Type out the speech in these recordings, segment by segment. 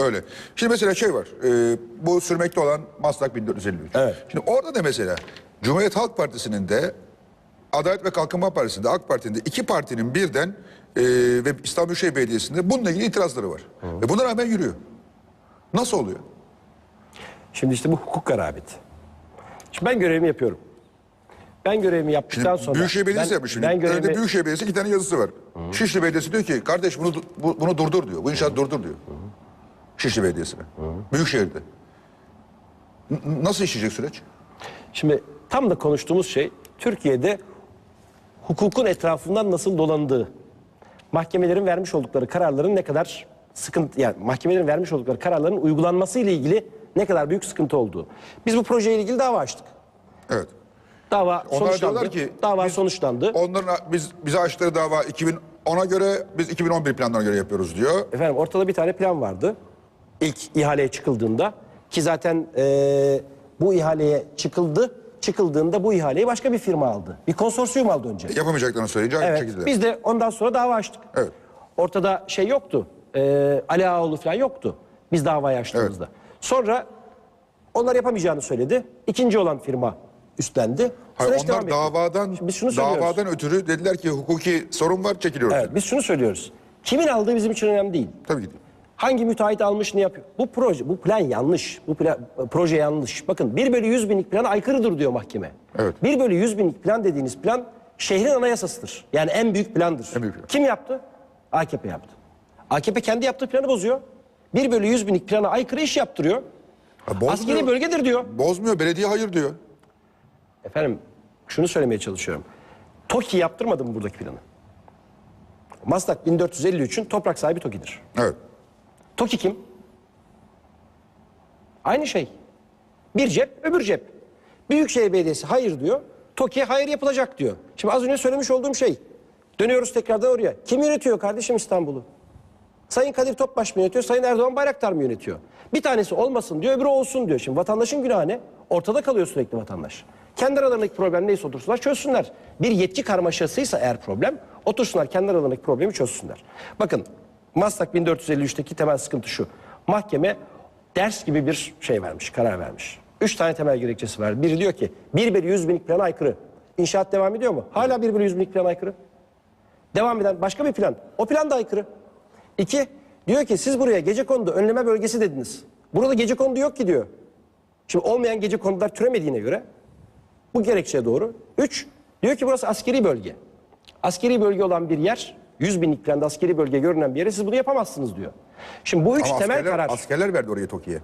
Öyle. Şimdi mesela şey var. e, bu sürmekte olan Maslak 1453. Evet. Şimdi orada da mesela Cumhuriyet Halk Partisi'nin de Adalet ve Kalkınma Partisi'nde AK Parti'nin de iki partinin birden e, ve İstanbul Büyükşehir Belediyesi'nde bununla ilgili itirazları var. Ve buna rağmen yürüyor. Nasıl oluyor? Şimdi işte bu hukuk garabeti. Şimdi ben görevimi yapıyorum. Ben görevimi yaptıktan sonra... Büyükşehir Belediyesi ben, yapmış şimdi. Ben görevimi... Büyükşehir Belediyesi iki tane yazısı var. Şişli Belediyesi diyor ki kardeş bunu bu- bunu durdur diyor. Bu inşaat durdur diyor. Şişli Belediyesi'ne. Büyükşehir'de. N- nasıl işleyecek süreç? Şimdi tam da konuştuğumuz şey Türkiye'de hukukun etrafından nasıl dolandığı. Mahkemelerin vermiş oldukları kararların ne kadar sıkıntı yani mahkemelerin vermiş oldukları kararların uygulanması ile ilgili ne kadar büyük sıkıntı olduğu. Biz bu projeyle ilgili dava açtık. Evet. Dava Onlar sonuçlandı. diyorlar ki dava biz- sonuçlandı. Onların biz bize açtığı dava 2010'a göre biz 2011 planlarına göre yapıyoruz diyor. Efendim ortada bir tane plan vardı. İlk ihaleye çıkıldığında ki zaten eee, bu ihaleye çıkıldı. Çıkıldığında bu ihaleyi başka bir firma aldı. Bir konsorsiyum aldı önce. Yapamayacaklarını söyleyince aynı Evet. şekilde. Biz de ondan sonra dava açtık. Evet. Ortada şey yoktu. Eee Ali Ağaoğlu falan yoktu. Biz davayı açtığımızda. Sonra onlar yapamayacağını söyledi. İkinci olan firma üstlendi. Hayır, Süreç devam onlar etti. davadan Şimdi biz şunu söylüyoruz. davadan ötürü dediler ki hukuki sorun var çekiliyoruz. Evet, biz şunu söylüyoruz. Kimin aldığı bizim için önemli değil. Tabii ki. değil. Hangi müteahhit almış ne yapıyor? Bu proje, bu plan yanlış. Bu plan, proje yanlış. Bakın 1 bölü 100 binlik plana aykırıdır diyor mahkeme. Evet. 1 bölü 100 binlik plan dediğiniz plan şehrin anayasasıdır. Yani en büyük plandır. En büyük plan. Kim yaptı? AKP yaptı. AKP kendi yaptığı planı bozuyor. 1 bölü 100 binlik plana aykırı iş yaptırıyor. Ha, bozmuyor. Askeri bölgedir diyor. Bozmuyor belediye hayır diyor. Efendim şunu söylemeye çalışıyorum. TOKİ yaptırmadı mı buradaki planı? Maslak 1453'ün toprak sahibi TOKİ'dir. Evet. TOKİ kim? Aynı şey. Bir cep, öbür cep. Büyükşehir Belediyesi hayır diyor. TOKİ'ye hayır yapılacak diyor. Şimdi az önce söylemiş olduğum şey. Dönüyoruz tekrardan oraya. Kim yönetiyor kardeşim İstanbul'u? Sayın Kadir Topbaş mı yönetiyor, Sayın Erdoğan Bayraktar mı yönetiyor? Bir tanesi olmasın diyor, öbürü olsun diyor. Şimdi vatandaşın günahı ne? Ortada kalıyor sürekli vatandaş. Kendi aralarındaki problem neyse otursunlar, çözsünler. Bir yetki karmaşasıysa eğer problem, otursunlar kendi aralarındaki problemi çözsünler. Bakın, Maslak 1453'teki temel sıkıntı şu. Mahkeme ders gibi bir şey vermiş, karar vermiş. Üç tane temel gerekçesi var. Biri diyor ki, 1 bölü 100 binlik plana aykırı. İnşaat devam ediyor mu? Hala 1 bölü 100 binlik plana aykırı. Devam eden başka bir plan. O plan da aykırı. İki, diyor ki siz buraya gece kondu önleme bölgesi dediniz. Burada gece kondu yok ki diyor. Şimdi olmayan gece konular türemediğine göre bu gerekçeye doğru. Üç, diyor ki burası askeri bölge. Askeri bölge olan bir yer, 100 binlik planda askeri bölge görünen bir yere siz bunu yapamazsınız diyor. Şimdi bu üç Ama temel askerler, karar. askerler verdi oraya TOKİ'ye.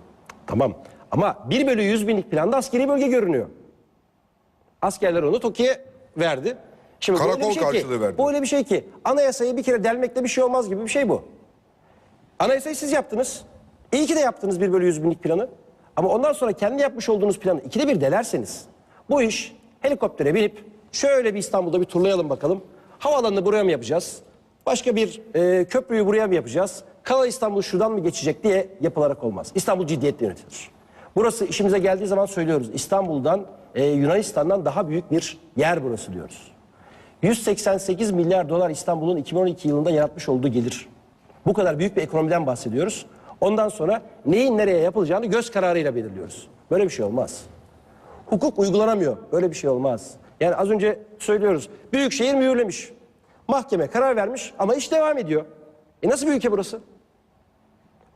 Tamam ama 1 bölü 100 binlik planda askeri bölge görünüyor. Askerler onu TOKİ'ye verdi. Şimdi bu öyle Karakol bir şey ki, karşılığı verdi. Bu öyle bir şey ki anayasayı bir kere delmekle bir şey olmaz gibi bir şey bu. Anayasayı siz yaptınız. İyi ki de yaptınız 1 bölü 100 binlik planı. Ama ondan sonra kendi yapmış olduğunuz planı ikide bir delerseniz bu iş helikoptere binip şöyle bir İstanbul'da bir turlayalım bakalım. Havaalanını buraya mı yapacağız? Başka bir e, köprüyü buraya mı yapacağız? Kanal İstanbul şuradan mı geçecek diye yapılarak olmaz. İstanbul ciddiyetle yönetilir. Burası işimize geldiği zaman söylüyoruz. İstanbul'dan, e, Yunanistan'dan daha büyük bir yer burası diyoruz. 188 milyar dolar İstanbul'un 2012 yılında yaratmış olduğu gelir. Bu kadar büyük bir ekonomiden bahsediyoruz. Ondan sonra neyin nereye yapılacağını göz kararıyla belirliyoruz. Böyle bir şey olmaz. Hukuk uygulanamıyor. Böyle bir şey olmaz. Yani az önce söylüyoruz. Büyükşehir mühürlemiş. Mahkeme karar vermiş ama iş devam ediyor. E nasıl bir ülke burası?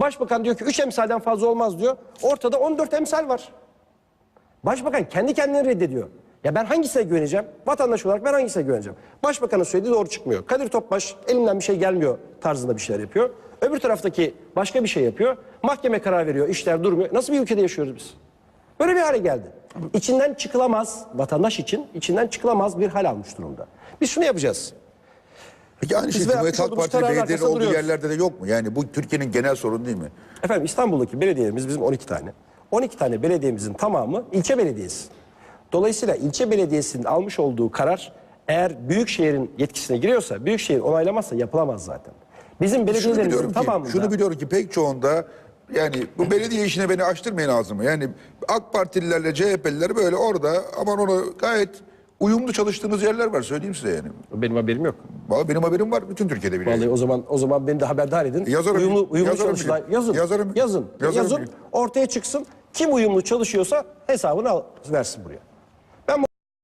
Başbakan diyor ki 3 emsalden fazla olmaz diyor. Ortada 14 emsal var. Başbakan kendi kendini reddediyor. Ya ben hangisine güveneceğim? Vatandaş olarak ben hangisine güveneceğim? Başbakanın söylediği doğru çıkmıyor. Kadir Topbaş elimden bir şey gelmiyor tarzında bir şeyler yapıyor. Öbür taraftaki başka bir şey yapıyor. Mahkeme karar veriyor, işler durmuyor. Nasıl bir ülkede yaşıyoruz biz? Böyle bir hale geldi. İçinden çıkılamaz, vatandaş için içinden çıkılamaz bir hal almış durumda. Biz şunu yapacağız. Peki aynı şey Biz Cumhuriyet vermiş Halk olduğumuz kararın arkasında olduğu duruyoruz. yerlerde de yok mu? Yani bu Türkiye'nin genel sorunu değil mi? Efendim İstanbul'daki belediyelerimiz bizim 12 tane. 12 tane belediyemizin tamamı ilçe belediyesi. Dolayısıyla ilçe belediyesinin almış olduğu karar eğer büyükşehirin yetkisine giriyorsa, büyükşehir onaylamazsa yapılamaz zaten. Bizim Şunu belediyelerimizin biliyorum ki, tamamında... şunu biliyorum ki pek çoğunda yani bu belediye işine beni açtırmayın ağzımı. Yani AK Partililerle CHP'liler böyle orada aman onu gayet uyumlu çalıştığınız yerler var söyleyeyim size yani. Benim haberim yok. Vallahi benim haberim var bütün Türkiye'de biliyor. Vallahi o zaman o zaman beni de haberdar edin. Yazarım. Uyumlu, uyumlu Yazarım çalışılan bugün. yazın. Yazarım. Yazın. Yazarım yazın. Ortaya çıksın. Kim uyumlu çalışıyorsa hesabını al, versin buraya.